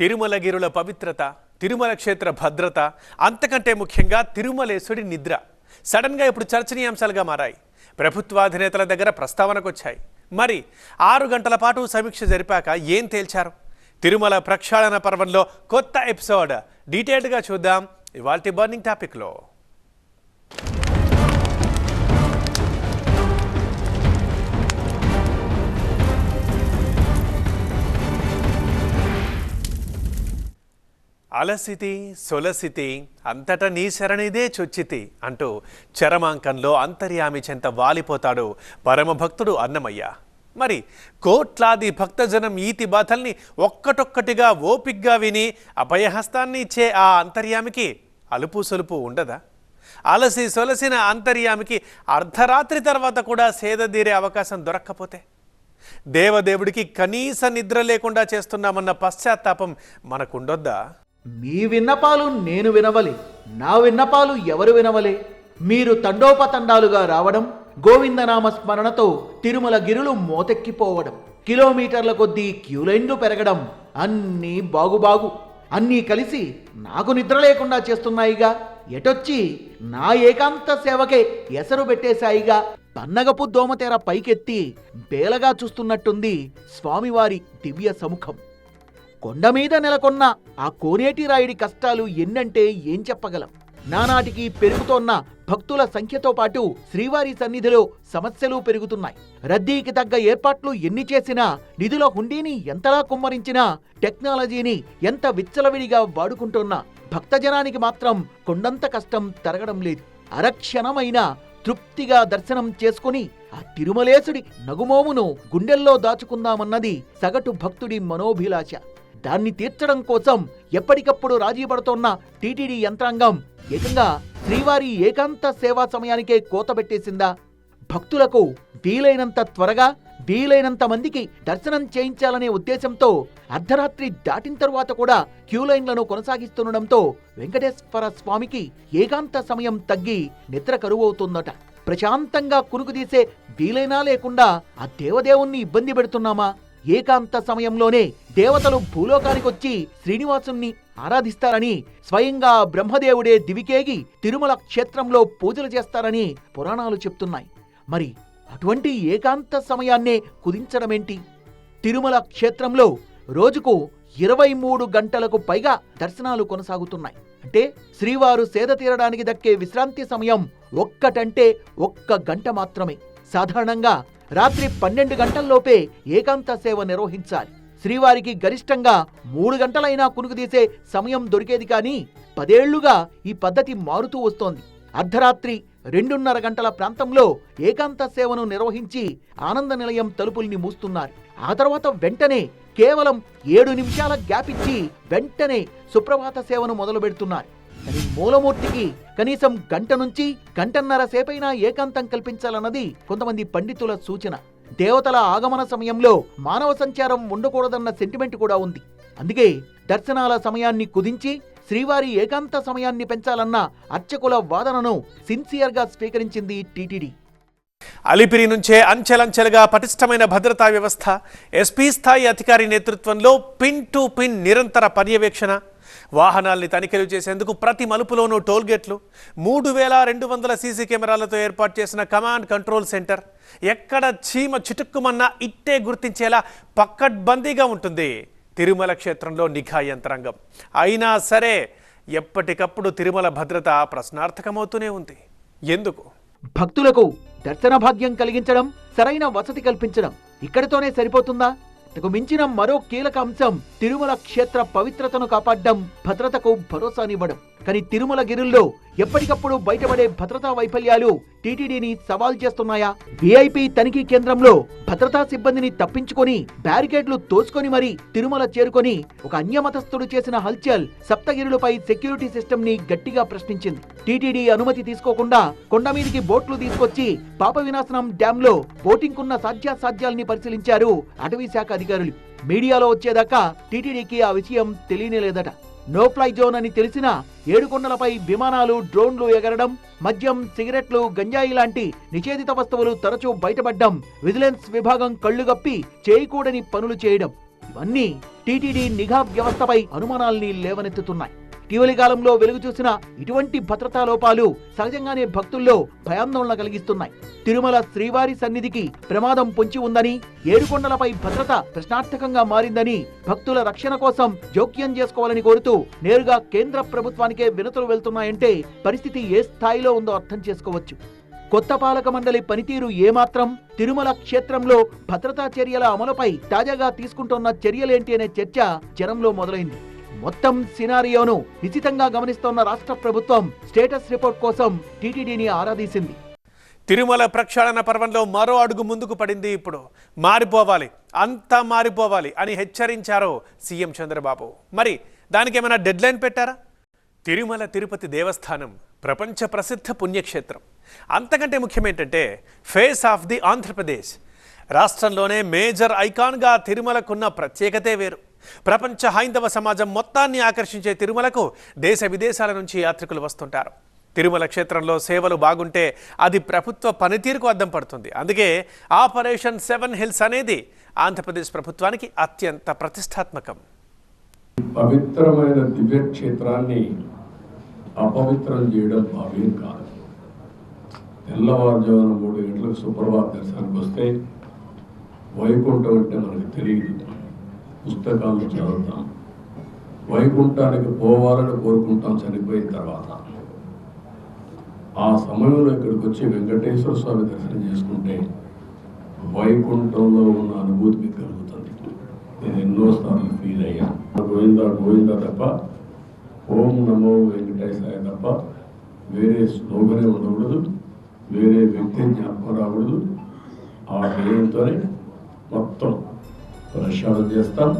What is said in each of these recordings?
తిరుమలగిరుల పవిత్రత తిరుమల క్షేత్ర భద్రత అంతకంటే ముఖ్యంగా తిరుమలేశుడి నిద్ర. సడన్గా ఇప్పుడు చర్చనీయాంశాలుగా మారాయి. ప్రభుత్వాధినేతల దగ్గర ప్రస్తావనకొచ్చాయి. మరి ఆరు గంటల పాటు సమీక్ష జరిపాక ఏం తేల్చారు? తిరుమల ప్రక్షాళన పర్వంలో కొత్త ఎపిసోడ్. డీటెయిల్డ్గా చూద్దాం. ఇవాల్టి బర్నింగ్ టాపిక్లో. అలసితి సొలసితి అంతట నీ శరణిదే చొచ్చితి అంటూ చరమాంకంలో అంతర్యామి చెంత వాలిపోతాడు పరమభక్తుడు అన్నమయ్య. మరి కోట్లాది భక్తజనం ఈతి బాధల్ని ఒక్కటొక్కటిగా ఓపిగ్గా విని అభయహస్తాన్ని ఇచ్చే ఆ అంతర్యామికి అలుపు సొలుపు ఉండదా? అలసి సొలసిన అంతర్యామికి అర్ధరాత్రి తర్వాత కూడా సేదదీరే అవకాశం దొరక్కపోతే? దేవదేవుడికి కనీస నిద్ర లేకుండా చేస్తున్నామన్న పశ్చాత్తాపం మనకుండొద్దా? మీ విన్నపాలు నేను వినవలే నా విన్నపాలు ఎవరు వినవలే? మీరు తండోపతండాలుగా రావడం గోవిందనామ స్మరణతో తిరుమల గిరులు మోతెక్కిపోవడం కిలోమీటర్ల కొద్దీ క్యూలైన్లు పెరగడం అన్నీ బాగుబాగు. అన్నీ కలిసి నాకు నిద్ర లేకుండా చేస్తున్నాయిగా. ఎటొచ్చి నా ఏకాంత సేవకే ఎసరు పెట్టేశాయిగా. పన్నగపు దోమతెర పైకెత్తి బేలగా చూస్తున్నట్టుంది స్వామివారి దివ్య సముఖం. కొండ మీద నెలకొన్న ఆ కోనేటి రాయుడి కష్టాలు ఎన్నంటే ఏం చెప్పగలం? నానాటికి పెరుగుతోన్న భక్తుల సంఖ్యతో పాటు శ్రీవారి సన్నిధిలో సమస్యలు పెరుగుతున్నాయి. రద్దీకి తగ్గ ఏర్పాట్లు ఎన్ని చేసినా నిధుల హుండీని ఎంతలా కుమ్మరించినా టెక్నాలజీని ఎంత విచ్చలవిడిగా వాడుకుంటున్నా భక్తజనానికి మాత్రం కొండంత కష్టం తరగడం లేదు. అరక్షణమైన తృప్తిగా దర్శనం చేసుకుని ఆ తిరుమలేశుడి నగుమోమును గుండెల్లో దాచుకుందామన్నది సగటు భక్తుడి మనోభిలాష. దాన్ని తీర్చడం కోసం ఎప్పటికప్పుడు రాజీ పడుతోన్న టీటీడీ యంత్రాంగం ఏకంగా శ్రీవారి ఏకాంత సేవా సమయానికే కోత పెట్టేసిందా? భక్తులకు వీలైనంత త్వరగా వీలైనంత మందికి దర్శనం చేయించాలనే ఉద్దేశంతో అర్ధరాత్రి దాటిన తరువాత కూడా క్యూ లైన్లను కొనసాగిస్తుండడంతో వెంకటేశ్వర స్వామికి ఏకాంత సమయం తగ్గి నిద్ర కరువవుతుందట. ప్రశాంతంగా కునుకుదీసే వీలైనా లేకుండా ఆ దేవదేవుణ్ణి ఇబ్బంది పెడుతున్నామా? ఏకాంత సమయంలోనే దేవతలు భూలోకానికొచ్చి శ్రీనివాసుణ్ణి ఆరాధిస్తారని స్వయంగా బ్రహ్మదేవుడే దివికేగి తిరుమల క్షేత్రంలో పూజలు చేస్తారని పురాణాలు చెప్తున్నాయి. మరి అటువంటి ఏకాంత సమయాన్నే కుదించడమేంటి? తిరుమల క్షేత్రంలో రోజుకు ఇరవై మూడు గంటలకు పైగా దర్శనాలు కొనసాగుతున్నాయి. అంటే శ్రీవారు సేద తీరడానికి దక్కే విశ్రాంతి సమయం ఒక్కటంటే ఒక్క గంట మాత్రమే. సాధారణంగా రాత్రి పన్నెండు గంటల్లోపే ఏకాంత సేవ నిర్వహించాలి. శ్రీవారికి గరిష్టంగా మూడు గంటలైనా కునుకుదీసే సమయం దొరికేది కానీ పదేళ్ళుగా ఈ పద్ధతి మారుతూ వస్తోంది. అర్ధరాత్రి రెండున్నర గంటల ప్రాంతంలో ఏకాంత సేవను నిర్వహించి ఆనంద నిలయం తలుపుల్ని మూస్తున్నారు. ఆ తర్వాత వెంటనే కేవలం ఏడు నిమిషాల గ్యాప్ ఇచ్చి వెంటనే సుప్రభాత సేవను మొదలు పెడుతున్నారు కానీ మూలమూర్తికి కనీసం గంట నుంచి గంటన్నర సేపైనా ఏకాంతం కల్పించాలన్నది కొంతమంది పండితుల సూచన. దేవతల ఆగమన సమయంలో మానవ సంచారం ఉండకూడదన్న సెంటిమెంట్ కూడా ఉంది. అందుకే దర్శనాల సమయాన్ని కుదించి శ్రీవారి ఏకాంత సమయాన్ని పెంచాలన్న అర్చకుల వాదనను సిన్సియర్గా స్వీకరించింది టీటీడీ. అలిపిరి నుంచే అంచెలంచెలుగా పటిష్టమైన భద్రతా వ్యవస్థ ఎస్పీ స్థాయి అధికారి నేతృత్వంలో పిన్ టు పిన్ నిరంతర పర్యవేక్షణ వాహనాల్ని తనిఖీలు చేసేందుకు ప్రతి మలుపులోనూ టోల్గేట్లు మూడు వేల రెండు వందల సీసీ కెమెరాలతో ఏర్పాటు చేసిన కమాండ్ కంట్రోల్ సెంటర్ ఎక్కడ చీమ చిటుక్కుమన్నా ఇట్టే గుర్తించేలా పక్కడ్బందీగా ఉంటుంది తిరుమల క్షేత్రంలో నిఘా యంత్రాంగం. అయినా సరే ఎప్పటికప్పుడు తిరుమల భద్రత ప్రశ్నార్థకమవుతూనే ఉంది. ఎందుకు? భక్తులకు దర్శన భాగ్యం కలిగించడం సరైన వసతి కల్పించడం ఇక్కడితోనే సరిపోతుందా? ఇంతకు మించిన మరో కీలక అంశం తిరుమల క్షేత్ర పవిత్రతను కాపాడడం భద్రతకు భరోసానివ్వడం. కానీ తిరుమల గిరుల్లో ఎప్పటికప్పుడు బయటపడే భద్రతా వైఫల్యాలు టీటీడీని సవాల్ చేస్తున్నాయా? విఐపి తనిఖీ కేంద్రంలో భద్రతా సిబ్బందిని తప్పించుకొని బ్యారికేడ్లు తోసుకొని మరీ తిరుమల చేరుకొని ఒక అన్యమతస్థుడు చేసిన హల్చల్ సప్తగిరులపై సెక్యూరిటీ సిస్టమ్ని గట్టిగా ప్రశ్నించింది. టీటీడీ అనుమతి తీసుకోకుండా కొండ మీదికి బోట్లు తీసుకొచ్చి పాప వినాశనం డ్యామ్లో బోటింగ్ కున్న సాధ్యాసాధ్యాల్ని పరిశీలించారు అటవీ శాఖ అధికారులు. మీడియాలో వచ్చేదాకా టీటీడీకి ఆ విషయం తెలియనేలేదట నో ఫ్లై జోన్ అని తెలిసిన ఏడుకొండలపై విమానాలు డ్రోన్లు ఎగరడం మద్యం సిగరెట్లు గంజాయి లాంటి నిషేధిత వస్తువులు తరచూ బయటపడ్డం విజిలెన్స్ విభాగం కళ్ళుగప్పి చేయకూడని పనులు చేయడం. ఇవన్నీ టీటీడీ నిఘా వ్యవస్థపై అనుమానాల్ని లేవనెత్తుతున్నాయి. ఇటీవలి కాలంలో వెలుగు చూసిన ఇటువంటి భద్రతా లోపాలు సహజంగానే భక్తుల్లో భయాందోళన కలిగిస్తున్నాయి. తిరుమల శ్రీవారి సన్నిధికి ప్రమాదం పొంచి ఉందని ఏడుకొండలపై భద్రత ప్రశ్నార్థకంగా మారిందని భక్తుల రక్షణ కోసం జోక్యం చేసుకోవాలని కోరుతూ నేరుగా కేంద్ర ప్రభుత్వానికే వినతులు వెళ్తున్నాయంటే పరిస్థితి ఏ స్థాయిలో ఉందో అర్థం చేసుకోవచ్చు. కొత్త పాలక మండలి పనితీరు ఏమాత్రం తిరుమల క్షేత్రంలో భద్రతా చర్యల అమలుపై తాజాగా తీసుకుంటున్న చర్యలేంటి అనే చర్చ జనంలో మొదలైంది. మొత్తం సినారియోను నిశ్చితంగా గమనిస్తోన్న రాష్ట్ర ప్రభుత్వం స్టేటస్ రిపోర్ట్ కోసం టీటీడీని ఆరాధీసింది తిరుమల ప్రక్షాళన పర్వంలో మరో అడుగు ముందుకు పడింది ఇప్పుడు. మారిపోవాలి అంతా మారిపోవాలి అని హెచ్చరించారు సీఎం చంద్రబాబు. మరి దానికి ఏమైనా డెడ్లైన్ పెట్టారా? తిరుమల తిరుపతి దేవస్థానం ప్రపంచ ప్రసిద్ధ పుణ్యక్షేత్రం. అంతకంటే ముఖ్యమేంటంటే ఫేస్ ఆఫ్ ది ఆంధ్రప్రదేశ్. రాష్ట్రంలోనే మేజర్ ఐకాన్గా తిరుమలకున్న ప్రత్యేకతే వేరు. ప్రపంచ హైందవ సమాజం మొత్తాన్ని ఆకర్షించే తిరుమలకు దేశ విదేశాల నుంచి యాత్రికులు వస్తుంటారు. తిరుమల క్షేత్రంలో సేవలు బాగుంటే అది ప్రభుత్వ పనితీరుకు అద్దం పడుతుంది. అందుకే ఆపరేషన్ సెవెన్ హిల్స్ అనేది ఆంధ్రప్రదేశ్ ప్రభుత్వానికి అత్యంత ప్రతిష్టాత్మకం. పవిత్రమైన దివ్య క్షేత్రాన్ని అపవిత్రం చేయడం భావ్యం కాదు. తెల్లవారుజామున మూడు గంటలకు సుప్రభాత దర్శనానికి వస్తే వైకుంఠం అంటే మనకు తెలియదు. పుస్తకాలు చదువుతాం. వైకుంఠానికి పోవాలని కోరుకుంటాం చనిపోయిన తర్వాత. ఆ సమయంలో ఇక్కడికి వచ్చి వెంకటేశ్వర స్వామి దర్శనం చేసుకుంటే వైకుంఠంలో ఉన్న అనుభూతి మీకు కలుగుతుంది. నేను ఎన్నోసార్లు ఫీల్ అయ్యా. గోవిందా గోవిందా తప్ప ఓం నమో వెంకటేశాయ తప్ప వేరే స్లోగనే ఉండకూడదు వేరే వ్యక్తి జ్ఞాపకం రాకూడదు. ఆ పేరుతోనే మొత్తం ప్రక్షాళన చేస్తాం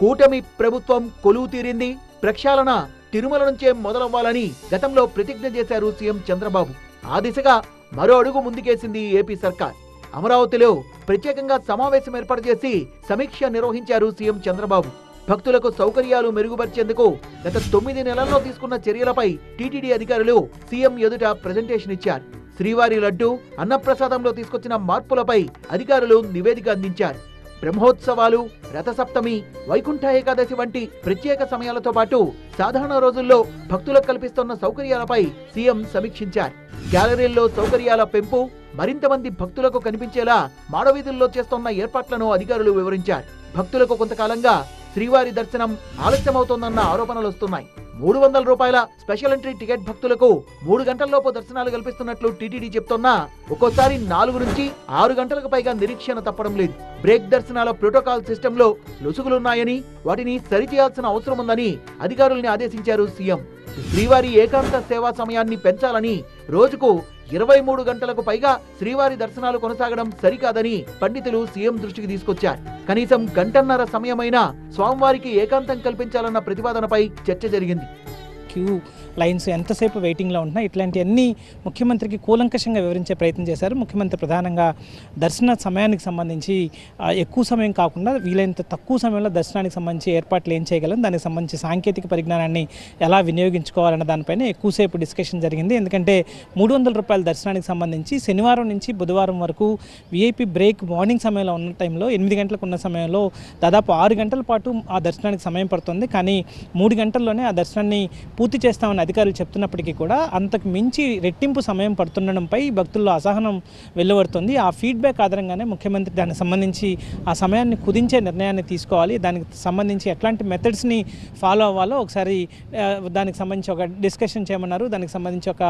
కూటమి ప్రభుత్వం కొలువు తీరింది. ప్రక్షాళన తిరుమల నుంచే మొదలవ్వాలని గతంలో ప్రతిజ్ఞ చేశారు సీఎం చంద్రబాబు. ఆ దిశగా మరో అడుగు ముందుకేసింది ఏపీ సర్కార్. అమరావతిలో ప్రత్యేకంగా సమావేశం ఏర్పాటు చేసి సమీక్ష నిర్వహించారు సీఎం చంద్రబాబు. భక్తులకు సౌకర్యాలు మెరుగుపరిచేందుకు గత తొమ్మిది నెలల్లో తీసుకున్న చర్యలపై టీటీడీ అధికారులు సీఎం ఎదుట ప్రజెంటేషన్ ఇచ్చారు. శ్రీవారి లడ్డు అన్నప్రసాదంలో తీసుకొచ్చిన మార్పులపై అధికారులు నివేదిక అందించారు. బ్రహ్మోత్సవాలు రథసప్తమి వైకుంఠ ఏకాదశి వంటి ప్రత్యేక సమయాలతో పాటు సాధారణ రోజుల్లో భక్తులకు కల్పిస్తున్న సౌకర్యాలపై సీఎం సమీక్షించారు. గ్యాలరీల్లో సౌకర్యాల పెంపు మరింత మంది భక్తులకు కనిపించేలా మాడవీధుల్లో చేస్తున్న ఏర్పాట్లను అధికారులు వివరించారు. భక్తులకు కొంతకాలంగా శ్రీవారి దర్శనం ఆలస్యమవుతోందన్న ఆరోపణలు వస్తున్నాయి మూడు వందల రూపాయల స్పెషల్ ఎంట్రీ టికెట్ భక్తులకు మూడు గంటల్లోపు దర్శనాలు కల్పిస్తున్నట్లు టీటీడీ చెప్తున్నా. ఒక్కోసారి నాలుగు నుంచి ఆరు గంటలకు పైగా నిరీక్షణ తప్పడం లేదు. బ్రేక్ దర్శనాల ప్రోటోకాల్ సిస్టంలో లొసుగులున్నాయని వాటిని సరిచేయాల్సిన అవసరం ఉందని అధికారుల్ని ఆదేశించారు సీఎం. శ్రీవారి ఏకాంత సేవా సమయాన్ని పెంచాలని రోజుకు ఇరవై మూడు గంటలకు పైగా శ్రీవారి దర్శనాలు కొనసాగడం సరికాదని పండితులు సీఎం దృష్టికి తీసుకొచ్చారు. కనీసం గంటన్నర సమయమైనా స్వామివారికి ఏకాంతం కల్పించాలన్న ప్రతిపాదనపై చర్చ జరిగింది. క్యూ లైన్స్ ఎంతసేపు వెయిటింగ్లో ఉంటున్నా ఇట్లాంటివన్నీ ముఖ్యమంత్రికి కూలంకషంగా వివరించే ప్రయత్నం చేశారు. ముఖ్యమంత్రి ప్రధానంగా దర్శన సమయానికి సంబంధించి ఎక్కువ సమయం కాకుండా వీలైనంత తక్కువ సమయంలో దర్శనానికి సంబంధించి ఏర్పాట్లు ఏం చేయగలం దానికి సంబంధించి సాంకేతిక పరిజ్ఞానాన్ని ఎలా వినియోగించుకోవాలన్న దానిపైన ఎక్కువసేపు డిస్కషన్ జరిగింది. ఎందుకంటే మూడు వందల రూపాయల దర్శనానికి సంబంధించి శనివారం నుంచి బుధవారం వరకు విఐపి బ్రేక్ మార్నింగ్ సమయంలో ఉన్న టైంలో ఎనిమిది గంటలకు ఉన్న సమయంలో దాదాపు ఆరు గంటల పాటు ఆ దర్శనానికి సమయం పడుతుంది. కానీ మూడు గంటల్లోనే ఆ దర్శనాన్ని పూర్తి చేస్తామని అధికారులు చెప్తున్నప్పటికీ కూడా అంతకు మించి రెట్టింపు సమయం పడుతుండడంపై భక్తుల్లో అసహనం వెలువడుతుంది. ఆ ఫీడ్బ్యాక్ ఆధారంగానే ముఖ్యమంత్రి దానికి సంబంధించి ఆ సమయాన్ని కుదించే నిర్ణయాన్ని తీసుకోవాలి. దానికి సంబంధించి ఎట్లాంటి మెథడ్స్ని ఫాలో అవ్వాలో ఒకసారి దానికి సంబంధించి ఒక డిస్కషన్ చేయమన్నారు. దానికి సంబంధించి ఒక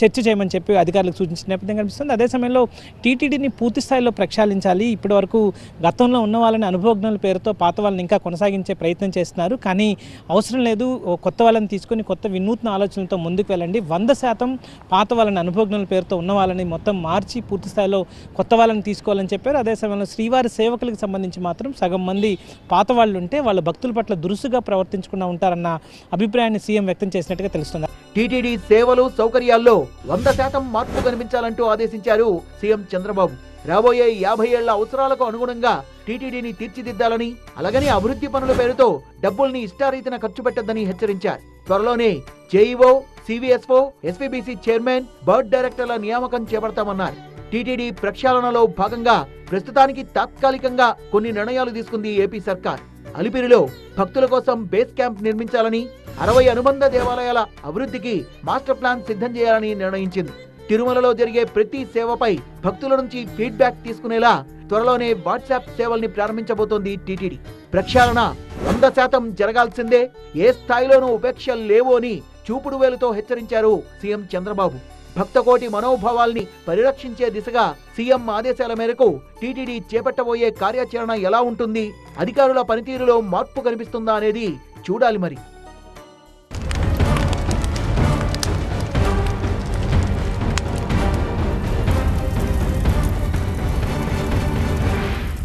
చర్చ చేయమని చెప్పి అధికారులకు సూచించిన నేపథ్యం కనిపిస్తుంది అదే సమయంలో టీటీడీని పూర్తి స్థాయిలో ప్రక్షాళించాలి. ఇప్పటి వరకు గతంలో ఉన్న వాళ్ళని అనుభవజ్ఞుల పేరుతో పాత వాళ్ళని ఇంకా కొనసాగించే ప్రయత్నం చేస్తున్నారు. కానీ అవసరం లేదు. కొత్త వాళ్ళ వాళ్ళని తీసుకొని కొత్త వినూత్న ఆలోచనలతో ముందుకు వెళ్ళండి. వంద శాతం పాత వాళ్ళని అనుభవజ్ఞుల పేరుతో ఉన్న వాళ్ళని మొత్తం మార్చి పూర్తి స్థాయిలో కొత్త వాళ్ళని తీసుకోవాలని చెప్పారు. అదే సమయంలో శ్రీవారి సేవకులకు సంబంధించి మాత్రం సగం మంది పాత వాళ్ళు ఉంటే వాళ్ళ భక్తుల పట్ల దురుసుగా ప్రవర్తించకుండా ఉంటారన్న అభిప్రాయాన్ని సీఎం వ్యక్తం చేసినట్టుగా తెలుస్తుంది. టీటీడీ సేవలు సౌకర్యాల్లో వంద శాతం మార్పు కనిపించాలంటూ ఆదేశించారు సీఎం చంద్రబాబు. రాబోయే యాభై ఏళ్ళ అవసరాలకు అనుగుణంగా టీటీడీని తీర్చిదిద్దాలని అలాగని అభివృద్ధి పనుల పేరుతో డబ్బుల్ని ఇష్టారీతిన ఖర్చు పెట్టొద్దని హెచ్చరించారు. త్వరలోనే JEO CVSO SPBC chairman bird డైరెక్టర్ల నియామకం చేపడతామన్నారు. టీటీడీ ప్రక్షాళనలో భాగంగా ప్రస్తుతానికి తాత్కాలికంగా కొన్ని నిర్ణయాలు తీసుకుంది ఏపీ సర్కార్. అలిపిరిలో భక్తుల కోసం బేస్ క్యాంప్ నిర్మించాలని అరవై అనుబంధ దేవాలయాల అభివృద్ధికి మాస్టర్ ప్లాన్ సిద్ధం చేయాలని నిర్ణయించింది. తిరుమలలో జరిగే ప్రతి సేవపై భక్తుల నుంచి ఫీడ్బ్యాక్ తీసుకునేలా త్వరలోనే వాట్సాప్ సేవల్ని ప్రారంభించబోతోంది టీటీడీ. ప్రక్షాళన వంద శాతం జరగాల్సిందే ఏ స్థాయిలోనూ ఉపేక్షలు లేవు అని చూపుడు వేలుతో హెచ్చరించారు సీఎం చంద్రబాబు. భక్తకోటి మనోభావాల్ని పరిరక్షించే దిశగా సీఎం ఆదేశాల మేరకు టీటీడీ చేపట్టబోయే కార్యాచరణ ఎలా ఉంటుంది అధికారుల పనితీరులో మార్పు కనిపిస్తుందా అనేది చూడాలి మరి.